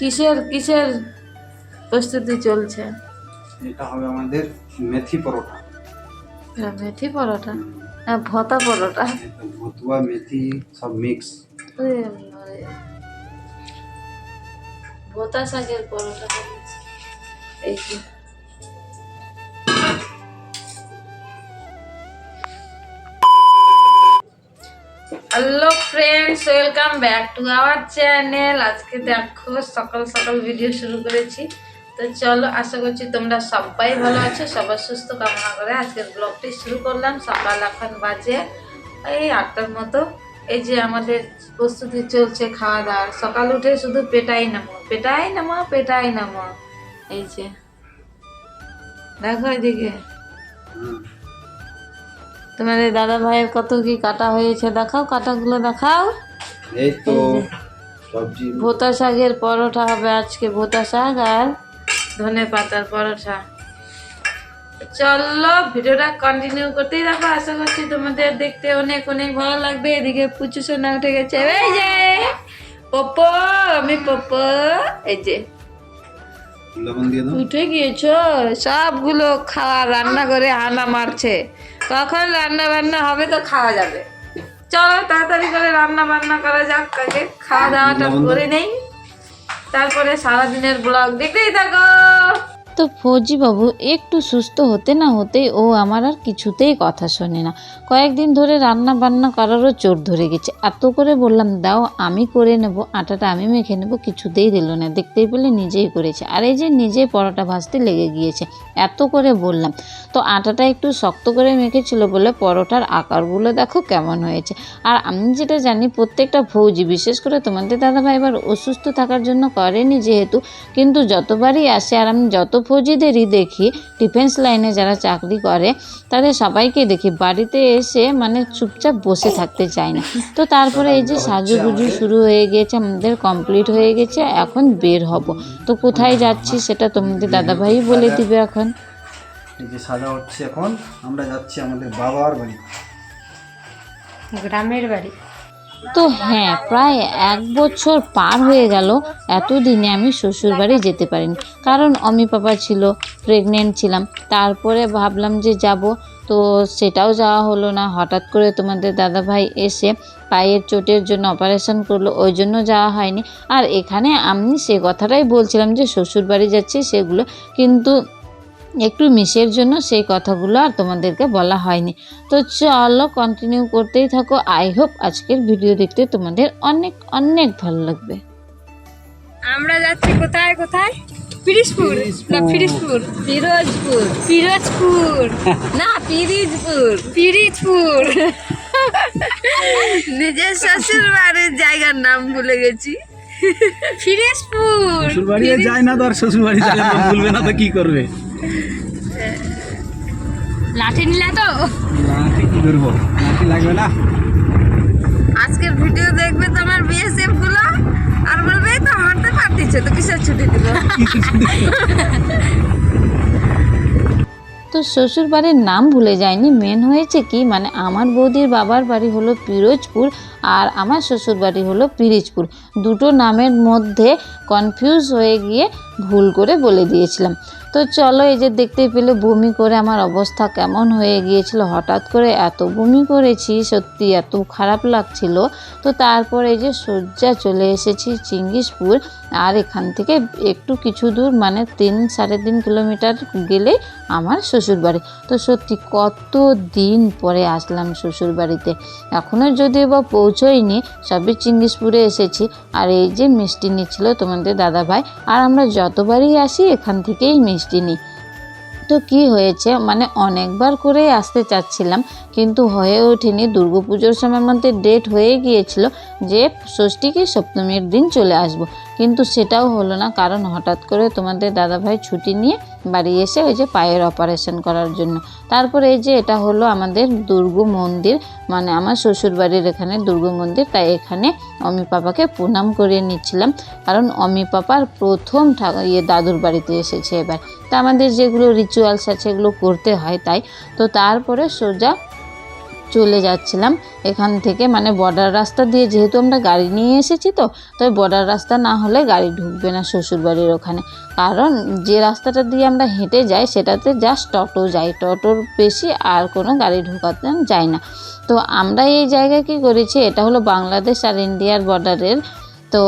কিসের কিসের প্রস্তুতি চলছে? এটা হবে আমাদের মেথি পরোটা। হ্যাঁ মেথি পরোটা? হ্যাঁ ভতা পরোটা। ভতুয়া মেথি সব মিক্স ভতা শাকের পরোটা এই এই hello friends welcome back to our channel আজকে দেখো, সকাল সকাল ভিডিও শুরু করেছি। তো চলো, আশা করছি তোমরা সবাই ভালো আছো, সবার সুস্থ কামনা করে আজকের ব্লগটি শুরু করলাম। সকাল এখন বাজে, এই আটটার মতো। এই যে আমাদের প্রস্তুতি চলছে খাওয়া দাওয়ার সকাল উঠে শুধু পেটাই নামো পেটাই নামো পেটাই নামো। এই যে, দেখো এদিকে। তোমাদের দাদা ভাইয়ের কত কি কাটা হয়েছে দেখাও কাটাগুলো দেখাও। এই তো সবজি। ভোতা শাকের পরোটা হবে আজকে ভোতা শাক আর ধনে পাতার পরোটা। চলো ভিডিওটা কন্টিনিউ করতেই দেখো আশা করছি তোমাদের দেখতে অনেক অনেক ভালো লাগবে। এদিকে পুচু সোনা উঠে গেছে। এই যে পপ্পো আমি পপ্পো এই যে। উঠে গিয়েছো? সবগুলো খাওয়া রান্না করে হানা মারছে। কখন রান্না বান্না হবে তো খাওয়া যাবে। চলো তাড়াতাড়ি করে রান্না বান্না করা যাক আগে খাওয়া দাওয়াটা করে নেই। তারপরে সারাদিনের ব্লগ দেখতেই থাকো। তো ফৌজি বাবু একটু সুস্থ হতে না হতেই ও আমার আর কিছুতেই কথা শোনে না। কয়েকদিন ধরে রান্না বান্না করারও চোর ধরে গেছে। এত করে বললাম, দাও, আমি করে নেব। আটাটা আমি মেখে নেব। কিছুতেই দিল না। দেখতেই পেলে নিজেই করেছে। আর এই যে নিজেই পরোটা ভাজতে লেগে গিয়েছে। এত করে বললাম। তো আটাটা একটু শক্ত করে মেখেছিল বলে পরোটার আকারগুলো দেখো কেমন হয়েছে। আর আমি যেটা জানি, প্রত্যেকটা ফৌজি, বিশেষ করে তোমাদের দাদাভাই এবার অসুস্থ থাকার জন্য করেনি যেহেতু। কিন্তু যতবারই আসে আর আমি যত ফৌজিদেরই দেখি ডিফেন্স লাইনে যারা চাকরি করে তাদের সবাইকে দেখি। বাড়িতে এসে মানে চুপচাপ বসে থাকতে চায় না। তো তারপরে এই যে সাজুগুজু শুরু হয়ে গিয়েছে আমাদের কমপ্লিট হয়ে গেছে এখন বের হব। তো কোথায় যাচ্ছি সেটা তোমাদের দাদাভাই বলে দিবে এখন। এই যে সাজা হচ্ছে এখন আমরা যাচ্ছি আমাদের বাবার বাড়ি। গ্রামের বাড়ি। তো হ্যাঁ প্রায় এক বছর পার হয়ে গেল, এতদিনে আমি শ্বশুর বাড়ি যেতে পারিনি। কারণ অমি পাপা ছিল প্রেগনেন্ট ছিলাম। তারপরে ভাবলাম যে যাব, তো সেটাও যাওয়া হলো না। হঠাৎ করে তোমাদের দাদাভাই এসে পায়ের চোটের জন্য অপারেশন করল, ওই জন্য যাওয়া হয়নি। আর এখানে আমি সে কথাটাই বলছিলাম যে শ্বশুর বাড়ি যাচ্ছি সেগুলো, কিন্তু একটু মিশের জন্য সেই কথাগুলো আর তোমাদেরকে বলা হয়নি। তো চলো কন্টিনিউ করতেই থাকো। আই হোপ আজকের ভিডিও দেখতে তোমাদের অনেক অনেক ভালো লাগবে। আমরা যাচ্ছি কোথায় কোথায়? পিরিজপুর? না পিরিজপুর। পিরোজপুর। পিরোজপুর না পিরিজপুর। পিরিজপুর। নিজের শ্বশুর বাড়ির জায়গার নাম ভুলে গেছি। পিরিজপুর শ্বশুর বাড়ি যায় না তো আর শ্বশুর বাড়ি যায় না বলবে না তো কি করবে? লাঠি নিলে তো? লাঠি কি করব লাঠি লাগবে না? আজকের ভিডিও দেখবে তোমার বিএসএফগুলো আর বলবে "এই তো হাঁটতে পারতিছে তো কিসের ছুটি দিল? তো শ্বশুর বাড়ির নাম ভুলে যায়নি মেন হয়েছে কি? মানে আমার বৌদির বাবার বাড়ি হলো পিরোজপুর আর আমার শ্বশুর বাড়ি হলো পিরিজপুর। দুটো নামের মধ্যে কনফিউজ হয়ে গিয়ে ভুল করে বলে দিয়েছিলাম। তো চলো এই যে দেখতে পেলে বমি করে আমার অবস্থা কেমন হয়ে গিয়েছিল। হঠাৎ করে এত বমি করেছি, সত্যি এত খারাপ লাগছিল। তো তারপরে এই যে সজ্জা চলে এসেছি চিঙ্গিসপুর। আর এখান থেকে একটু কিছু দূর মানে তিন সাড়ে তিন কিলোমিটার গেলে আমার শ্বশুরবাড়ি। তো সত্যি কত দিন পরে আসলাম শ্বশুরবাড়িতে। এখনও যদিও বা পৌঁছোইনি সবই চিঙ্গিসপুরে এসেছি। আর এই যে মিষ্টি নিচ্ছিল তোমাদের দাদাভাই, আর আমরা যতবারই আসি এখান থেকেই মিষ্টি নিই। তো কি হয়েছে? মানে অনেকবার করে আসতে চাচ্ছিলাম, কিন্তু হয়ে ওঠেনি। দুর্গাপুজোর সময় মধ্যে ডেট হয়ে গিয়েছিল যে ষষ্ঠী কি সপ্তমীর দিন চলে আসব। কিন্তু সেটাও হলো না। কারণ হঠাৎ করে তোমাদের দাদাভাই ছুটি নিয়ে বাড়ি এসে ওই যে পায়ের অপারেশন করার জন্য। তারপরে এই যে এটা হলো আমাদের দুর্গ মন্দির মানে আমার শ্বশুর বাড়ির এখানে দুর্গ মন্দির, তাই এখানে অমি পাপাকে প্রণাম করিয়ে নিচ্ছিলাম। কারণ অমি পাপার প্রথম ইয়ে দাদুর বাড়িতে এসেছে এবার। তা আমাদের যেগুলো রিচুয়ালস আছে, এগুলো করতে হয় তাই। তো তারপরে সোজা চলে যাচ্ছিলাম। এখান থেকে মানে বর্ডার রাস্তা দিয়ে যেহেতু আমরা গাড়ি নিয়ে এসেছি তো তাই বর্ডার রাস্তা না হলে গাড়ি ঢুকবে না শ্বশুরবাড়ির ওখানে। কারণ যে রাস্তাটা দিয়ে আমরা হেঁটে যাই সেটাতে জাস্ট টোটো যায়। টোটোর বেশি, আর কোনো গাড়ি ঢুকাতে যায় না। তো আমরা এই জায়গায় কী করেছি, এটা হলো বাংলাদেশ আর ইন্ডিয়ার বর্ডারের তো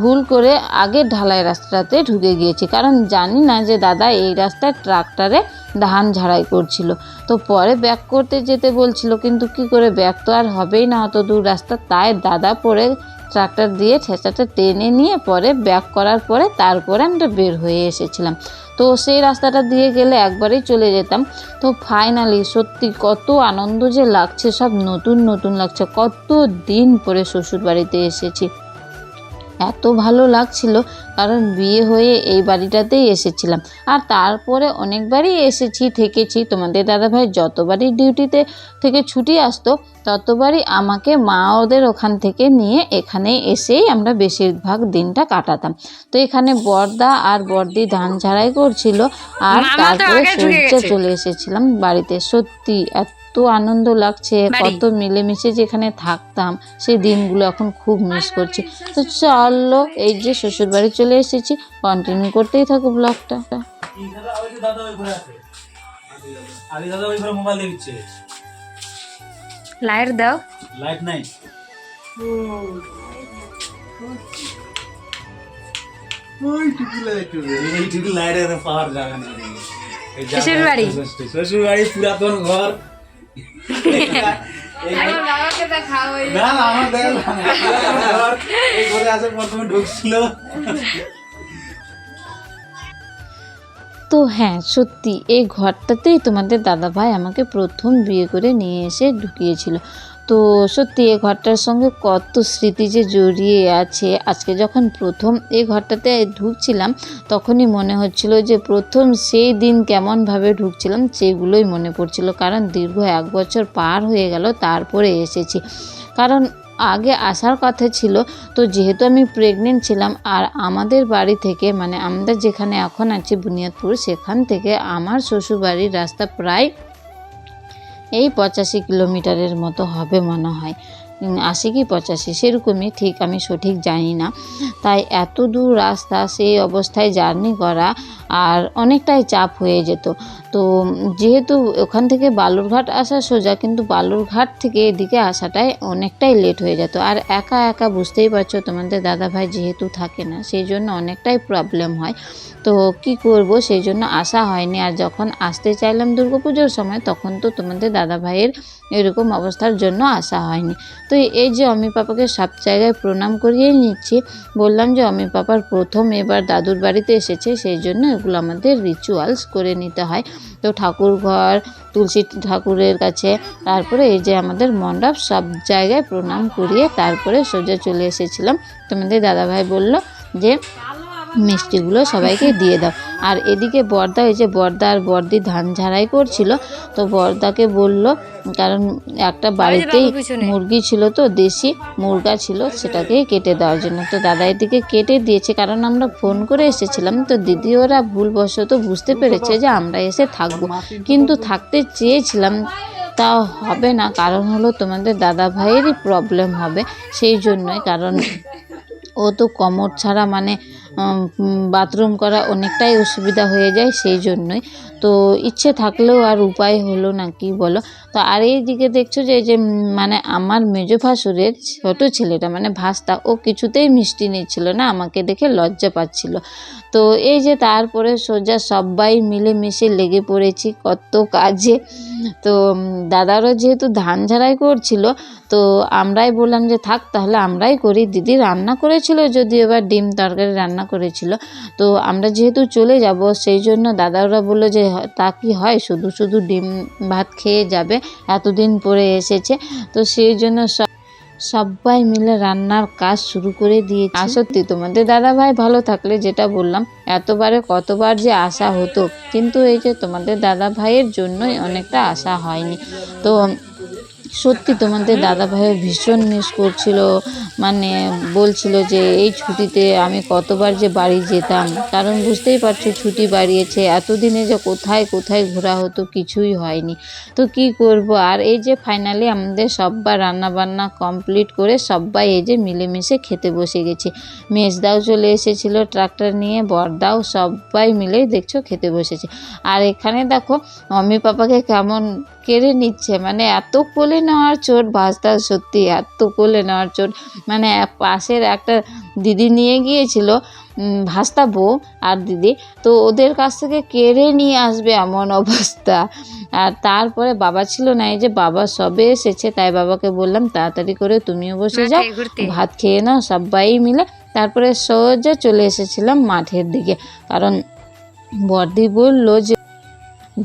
ভুল করে আগে ঢালাই রাস্তাতে ঢুকে গিয়েছি। কারণ জানি না যে দাদা এই রাস্তায় ট্রাক্টরে ধান ঝাড়াই করছিল। তো পরে ব্যাক করতে যেতে বলছিল, কিন্তু কি করে ব্যাক তো আর হবেই না, অত দূর রাস্তা। তাই দাদা পরে ট্রাক্টর দিয়ে ঠেসাটা টেনে নিয়ে পরে ব্যাক করার পরে তারপরে আমরা বের হয়ে এসেছিলাম। তো সেই রাস্তাটা দিয়ে গেলে একবারেই চলে যেতাম। তো ফাইনালি সত্যি কত আনন্দ যে লাগছে, সব নতুন নতুন লাগছে। কত দিন পরে শ্বশুরবাড়িতে এসেছি। এত ভালো লাগছিল কারণ বিয়ে হয়ে এই বাড়িটাতেই এসেছিলাম। আর তারপরে অনেকবারই এসেছি থেকেছি। তোমাদের দাদাভাই যতবারই ডিউটিতে থেকে ছুটি আসতো ততবারই আমাকে মা ওদের ওখান থেকে নিয়ে এখানে এসেই আমরা বেশিরভাগ দিনটা কাটাতাম। তো এখানে বর্দা আর বর্দি ধান ঝাড়াই করছিল আর তারপরে সূর্যে। চলে এসেছিলাম বাড়িতে। সত্যি এত আনন্দ লাগছে কত মিলেমিশে যেখানে থাকতাম সেই দিনগুলো এখন খুব মিস করছি। তো চলো এই যে শ্বশুর বাড়ি চলে এসেছি কন্টিনিউ করতেই থাকো ব্লগটা লাইট দাও। লাইট নাই। শ্বশুর বাড়ি? শ্বশুর বাড়ি পুরাতন ঘর। তো হ্যাঁ সত্যি এই ঘরটাতেই তোমাদের দাদাভাই আমাকে প্রথম বিয়ে করে নিয়ে এসে ঢুকিয়েছিল। তো সত্যি এই ঘরটার সঙ্গে কত স্মৃতি যে জড়িয়ে আছে। আজকে যখন প্রথম এই ঘরটাতে ঢুকছিলাম, তখনই মনে হচ্ছিল যে প্রথম সেই দিন কেমনভাবে ঢুকছিলাম সেগুলোই মনে পড়ছিল। কারণ দীর্ঘ এক বছর পার হয়ে গেল, তারপরে এসেছি। কারণ আগে আসার কথা ছিল, তো যেহেতু আমি প্রেগনেন্ট ছিলাম আর আমাদের বাড়ি থেকে মানে আমরা যেখানে এখন আছি বুনিয়াদপুর, সেখান থেকে আমার শ্বশুরবাড়ির রাস্তা প্রায় এই পঁচাশি কিলোমিটারের মতো হবে মনে হয়। আশি কি পঁচাশি? সেরকমই, ঠিক আমি সঠিক জানি না। তাই এত দূর রাস্তা, সেই অবস্থায় জার্নি করা আর অনেকটাই চাপ হয়ে যেত। তো যেহেতু ওখান থেকে বালুরঘাট আসা সোজা, কিন্তু বালুরঘাট থেকে এদিকে আসাটাই অনেকটাই লেট হয়ে যেত। আর একা একা বুঝতেই পারছ তোমাদের দাদাভাই যেহেতু থাকে না, সেই জন্য অনেকটাই প্রবলেম হয়। তো কি করব, সেই জন্য আসা হয়নি। আর যখন আসতে চাইলাম দুর্গাপুজোর সময়, তখন তো তোমাদের দাদাভাইয়ের এরকম অবস্থার জন্য আসা হয়নি। তো এই যে অমি পাপাকে সব জায়গায় প্রণাম করিয়ে নিচ্ছি, বললাম যে অমি পাপার প্রথম এবার দাদুর বাড়িতে এসেছে, সেই জন্য এগুলো আমাদের রিচুয়ালস করে নিতে হয়। তো ঠাকুর ঘর তুলসী ঠাকুরের কাছে। তারপরে এই যে আমাদের মণ্ডপ, সব জায়গায় প্রণাম করিয়ে তারপরে সোজা চলে এসেছিলাম। তোমাদের দাদাভাই বলল যে, মিষ্টিগুলো সবাইকে দিয়ে দাও। আর এদিকে বর্দা এই যে বর্দা আর বর্দি ধান ঝাড়াই করছিল তো বর্দাকে বলল কারণ একটা বাড়িতেই মুরগি ছিল তো দেশি মুরগা ছিল সেটাকে কেটে দেওয়ার জন্য। তো দাদা এদিকে কেটে দিয়েছে কারণ আমরা ফোন করে এসেছিলাম তো দিদি ওরা ভুলবশত বুঝতে পেরেছে যে আমরা এসে থাকব। কিন্তু থাকতে চেয়েছিলাম তা হবে না কারণ হলো তোমাদের দাদা ভাইয়েরই প্রবলেম হবে সেই জন্যই কারণ ও তো কমর ছাড়া মানে বাথরুম করা অনেকটাই অসুবিধা হয়ে যায় সেই জন্যই। তো ইচ্ছে থাকলেও আর উপায় হলো না, কি বলো? তো আর এই দিকে দেখছ যে যে মানে আমার মেজো ভাসুরের ছোটো ছেলেটা মানে ভাস্তা ও কিছুতেই মিষ্টি নিচ্ছিল না, আমাকে দেখে লজ্জা পাচ্ছিল। তো এই যে তারপরে সোজা সবাই মিলে মিশে লেগে পড়েছি কত কাজে। তো দাদারও যেহেতু ধান ঝাড়াই করছিল, তো আমরাই বললাম যে, থাক, তাহলে আমরাই করি। দিদি রান্না করেছিল যদি এবার ডিম তরকারি রান্না করেছিল। তো আমরা যেহেতু চলে যাব, সেই জন্য দাদারা বলল যে, তা কি হয়? শুধু শুধু ডিম ভাত খেয়ে যাবে? এতদিন পরে এসেছে। তো সেই জন্য সব সবাই মিলে রান্নার কাজ শুরু করে দিয়ে আর সত্যি তোমাদের দাদা ভাই ভালো থাকলে যেটা বললাম, এতবারে কতবার যে আসা হতো, কিন্তু এই যে তোমাদের দাদা ভাইয়ের জন্যই অনেকটা আসা হয়নি। তো সত্যি তোমাদের দাদা ভাইও ভীষণ মিস করছিল মানে বলছিল যে এই ছুটিতে আমি কতবার যে বাড়ি যেতাম। কারণ বুঝতেই পারছ ছুটি বাড়িয়েছে, এতদিনে যে কোথায় কোথায় ঘোরা হতো কিছুই হয়নি। তো কি করব? আর এই যে ফাইনালি আমাদের সব্বার রান্না বান্না কমপ্লিট করে সবাই এই যে মিলেমিশে খেতে বসে গেছি। মেজদাও চলে এসেছিল ট্রাক্টর নিয়ে, বরদাও সবাই মিলেই দেখছ খেতে বসেছে। আর এখানে দেখো মাম্মি পাপাকে কেমন কেড়ে নিচ্ছে মানে এত কোলে নেওয়ার চোট ভাজদা সত্যি এত কোলে নেওয়ার চোট। মানে পাশের একটা দিদি নিয়ে গিয়েছিল ভাস্তা বউ আর দিদি। তো ওদের কাছ থেকে কেড়ে নিয়ে আসবে এমন অবস্থা। আর তারপরে বাবা ছিল না এই যে বাবা সবে এসেছে তাই বাবাকে বললাম তাড়াতাড়ি করে তুমিও বসে যাও ভাত খেয়ে নাও সবাই মিলে। তারপরে সোজা চলে এসেছিলাম মাঠের দিকে। কারণ বর্দি বলল যে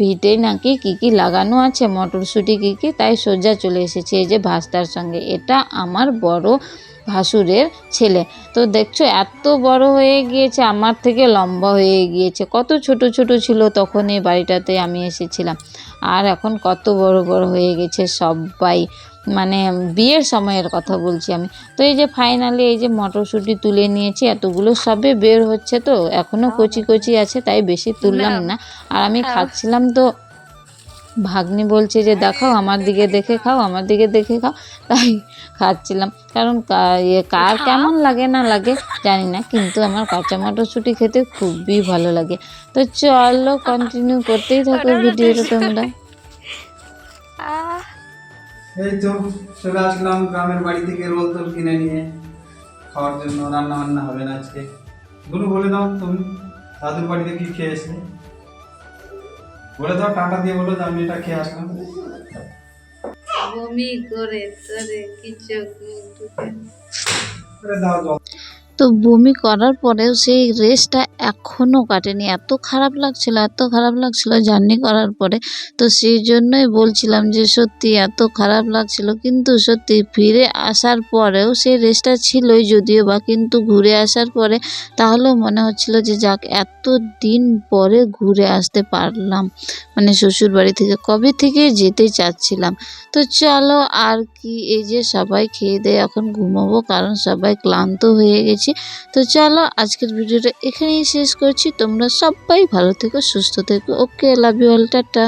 ভিটে নাকি কী কী লাগানো আছে, মটরশুঁটি কী কী, তাই সোজা চলে এসেছে এই যে ভাস্তার সঙ্গে। এটা আমার বড় ভাসুরের ছেলে। তো দেখছ এত বড় হয়ে গিয়েছে আমার থেকে লম্বা হয়ে গিয়েছে। কত ছোট ছোট ছিল তখন এই বাড়িটাতে আমি এসেছিলাম। আর এখন কত বড় বড় হয়ে গেছে সবাই মানে বিয়ের সময়ের কথা বলছি আমি। তো এই যে ফাইনালি এই যে মটরশুঁটি তুলে নিয়েছি এতগুলো সবে বের হচ্ছে তো এখনও কচি কচি আছে তাই বেশি তুললাম না। আর আমি খাচ্ছিলাম তো ভাগ্নি বলছে যে দেখাও আমার দিকে দেখে খাও আমার দিকে দেখে খাও। তাই খাচ্ছিলাম। কারণ ইয়ে কার কেমন লাগে না লাগে জানি না। কিন্তু আমার কাঁচা মটরশুঁটি খেতে খুবই ভালো লাগে। তো চলো কন্টিনিউ করতেই থাকো ভিডিওটা তোমরা। এই তো চলে আসলাম গ্রামের বাড়ি থেকে রোল তোল কিনে নিয়ে। খাওয়ার জন্য রান্না বান্না হবে না আজকে। গুরু বলে দাও তুমি দাদুর বাড়িতে কি খেয়ে বলে দাও টাটা দিয়ে বলো যে আমি এটা খেয়ে আসলাম। বমি করে তোরে কিছু আরে দাও তো বমি করার পরেও সেই রেসটা এখনও কাটেনি, এত খারাপ লাগছিল, এত খারাপ লাগছিল জার্নি করার পরে। তো সেই জন্যই বলছিলাম যে সত্যি এত খারাপ লাগছিল, কিন্তু সত্যি ফিরে আসার পরেও সেই রেসটা ছিলই যদিও বা কিন্তু ঘুরে আসার পরে, তাহলেও মনে হচ্ছিল যে যাক এত দিন পরে ঘুরে আসতে পারলাম। মানে শ্বশুর বাড়ি থেকে, কবে থেকে যেতে চাচ্ছিলাম। তো চলো আর কি, এই যে সবাই খেয়ে দিয়ে এখন ঘুমাবো, কারণ সবাই ক্লান্ত হয়ে গেছি। তো চলো আজকের ভিডিওটা এখানেই শেষ করছি। তোমরা সবাই ভালো থেকো, সুস্থ থেকো। Okay love you all tata.